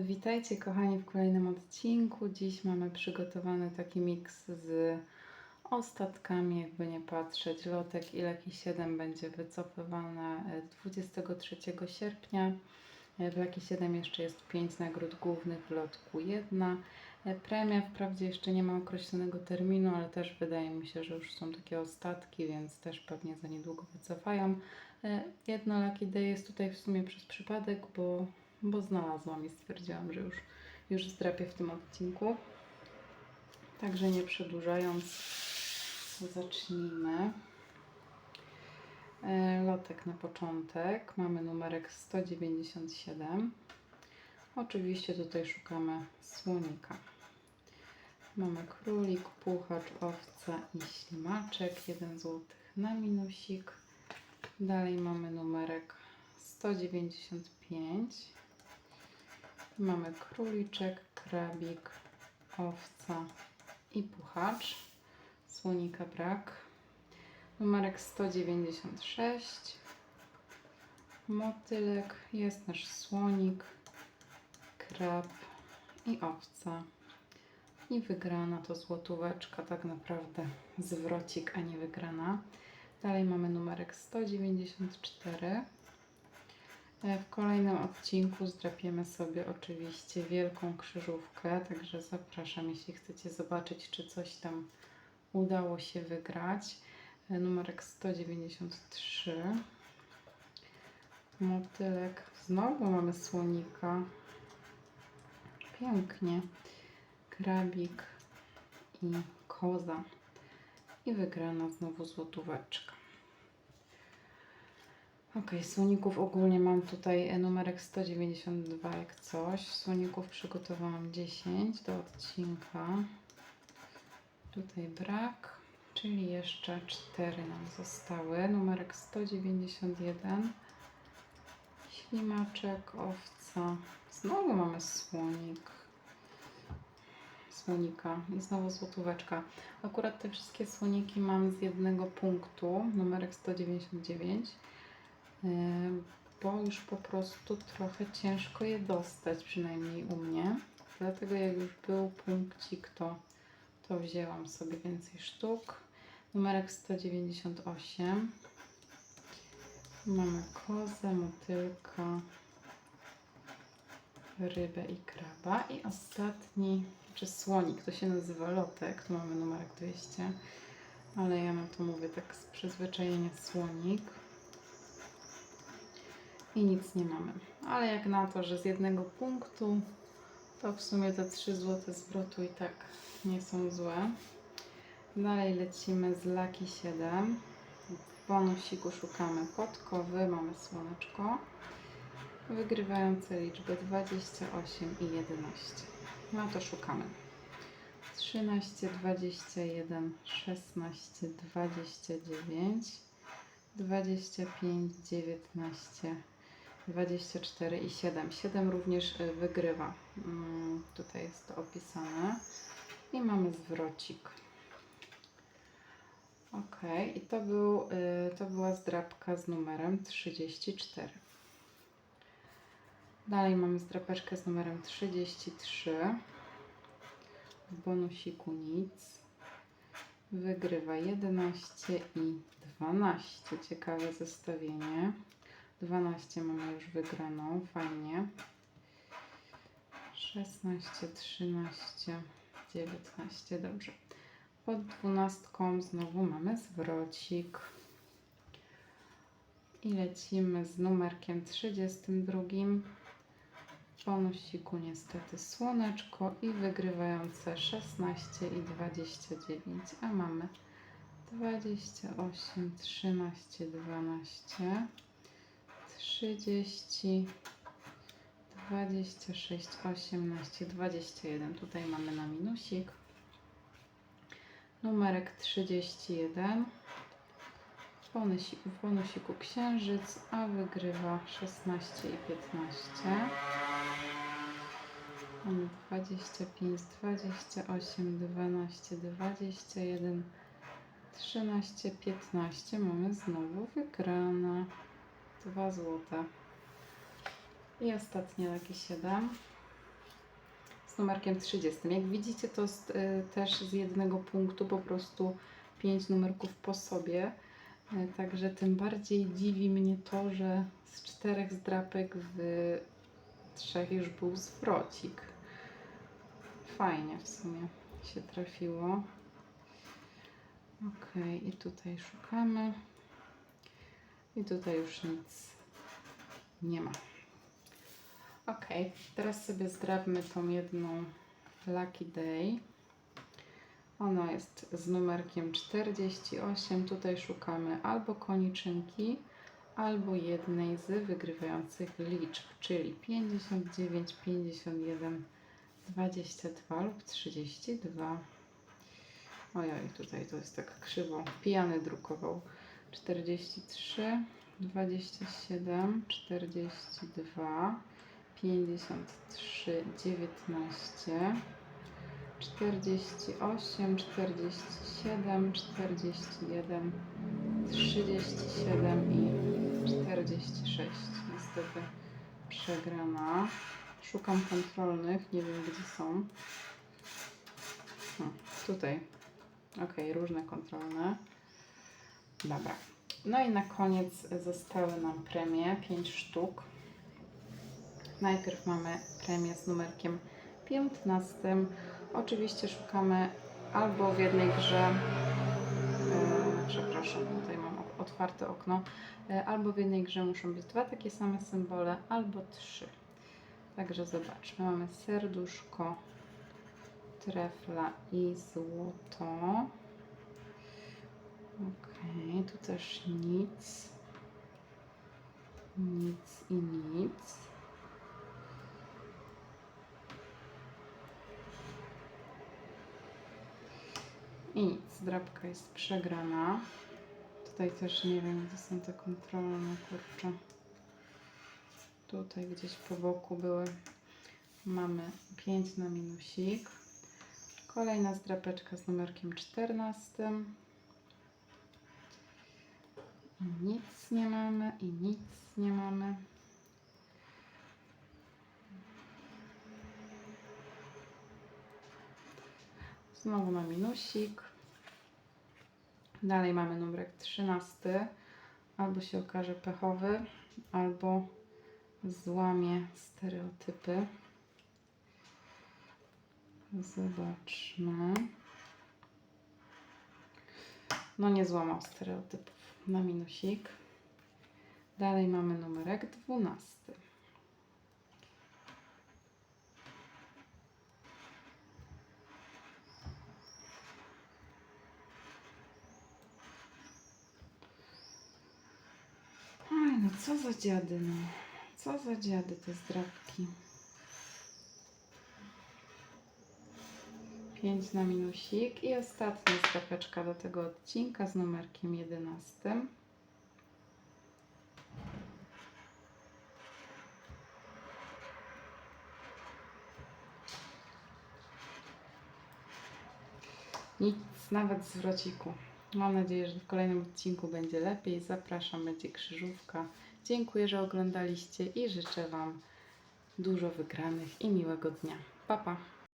Witajcie kochani w kolejnym odcinku. Dziś mamy przygotowany taki miks z ostatkami, jakby nie patrzeć. Lotek i Leki 7 będzie wycofywane e, 23 sierpnia. E, W Leki 7 jeszcze jest 5 nagród głównych, w Lotku 1. Premia wprawdzie jeszcze nie ma określonego terminu, ale też wydaje mi się, że już są takie ostatki, więc też pewnie za niedługo wycofają. E, Jedno Lucky Day jest tutaj w sumie przez przypadek, bo bo znalazłam i stwierdziłam, że już, już zdrapię w tym odcinku. Także nie przedłużając, zacznijmy. E, Lotek na początek. Mamy numerek 197. Oczywiście tutaj szukamy słonika. Mamy królik, puchacz, owca i ślimaczek. 1 zł na minusik. Dalej mamy numerek 195. Mamy króliczek, krabik, owca i puchacz. Słonika brak. Numerek 196. Motylek, jest nasz słonik, krab i owca. I wygrana to złotóweczka, tak naprawdę zwrocik, a nie wygrana. Dalej mamy numerek 194. W kolejnym odcinku zdrapiemy sobie oczywiście wielką krzyżówkę, także zapraszam, jeśli chcecie zobaczyć, czy coś tam udało się wygrać. E, Numerek 193. Motylek. Znowu mamy słonika. Pięknie. Krabik i koza. I wygrana znowu złotóweczka. Ok, słoników ogólnie mam tutaj e, numerek 192 jak coś. Słoników przygotowałam 10 do odcinka. Tutaj brak, czyli jeszcze 4 nam zostały. Numerek 191. Ślimaczek, owca. Znowu mamy słonik. Słonika i znowu złotóweczka. Akurat te wszystkie słoniki mam z jednego punktu, numerek 199 bo już po prostu trochę ciężko je dostać, przynajmniej u mnie. Dlatego jak już był punkcik, to, to wzięłam sobie więcej sztuk. Numerek 198. Mamy kozę, motylka, rybę i kraba. I ostatni, czy słonik, to się nazywa lotek. Tu mamy numerek 200, ale ja na to mówię tak z przyzwyczajenia słonik i nic nie mamy. Ale jak na to, że z jednego punktu, to w sumie te 3 zł zwrotu i tak nie są złe. Dalej lecimy z Lucky 7. W bonusiku szukamy podkowy, mamy słoneczko. Wygrywające liczby 28 i 11. No to szukamy. 13, 21, 16, 29, 25, 19, 24 i 7. 7 również y, wygrywa. Mm, Tutaj jest to opisane. I mamy zwrocik. Ok, i to, był, y, to była zdrapka z numerem 34. Dalej mamy zdrapeczkę z numerem 33. W bonusiku nic. Wygrywa 11 i 12. Ciekawe zestawienie. 12 mamy już wygraną, fajnie. 16, 13, 19, dobrze. Pod 12 znowu mamy zwrocik. I lecimy z numerkiem 32. W bonusiku niestety słoneczko i wygrywające 16 i 29, a mamy 28, 13, 12. 30, 26, 18, 21. Tutaj mamy na minusik. Numerek 31. W bonusiku, księżyc, a wygrywa 16 i 15. Mamy 25, 28, 12, 21, 13, 15. Mamy znowu wygrane. 2 złote. I ostatnie takie 7. z numerkiem 30. Jak widzicie, to jest y, też z jednego punktu, po prostu 5 numerków po sobie. Y, Także tym bardziej dziwi mnie to, że z czterech zdrapek w trzech już był zwrocik. Fajnie w sumie się trafiło. Ok, i tutaj szukamy. I tutaj już nic nie ma. Ok, teraz sobie zdrabmy tą jedną Lucky Day. Ona jest z numerkiem 48. Tutaj szukamy albo koniczynki, albo jednej z wygrywających liczb, czyli 59, 51, 22 lub 32. Ojoj, tutaj to jest tak krzywo. Pijany drukował. 43, 27, 42, 53, 19, 48, 47, 41, 37 i 46. Niestety przegrana. Szukam kontrolnych, nie wiem gdzie są. Hmm, tutaj. Ok, różne kontrolne. Dobra. No i na koniec zostały nam premie, 5 sztuk. Najpierw mamy premię z numerkiem 15. Oczywiście szukamy albo w jednej grze, e, przepraszam, tutaj mam otwarte okno, e, albo w jednej grze muszą być dwa takie same symbole, albo trzy. Także zobaczmy, mamy serduszko, trefla i złoto. Okej, tu też nic. Nic i nic. I nic, drapka jest przegrana. Tutaj też nie wiem, gdzie są te kontrolne, kurczę. Tutaj gdzieś po boku były. Mamy 5 na minusik. Kolejna zdrapeczka z numerkiem 14. Nic nie mamy i nic nie mamy. Znowu na minusik. Dalej mamy numerek 13. Albo się okaże pechowy, albo złamie stereotypy. Zobaczmy. No nie złamał stereotypów na minusik. Dalej mamy numerek 12. Oj, no co za dziady, no. Co za dziady te zdrabki. 5 na minusik i ostatnia zdrapeczka do tego odcinka z numerkiem 11. Nic, nawet zwrociku. Mam nadzieję, że w kolejnym odcinku będzie lepiej. Zapraszam, będzie krzyżówka. Dziękuję, że oglądaliście i życzę Wam dużo wygranych i miłego dnia. Pa, pa!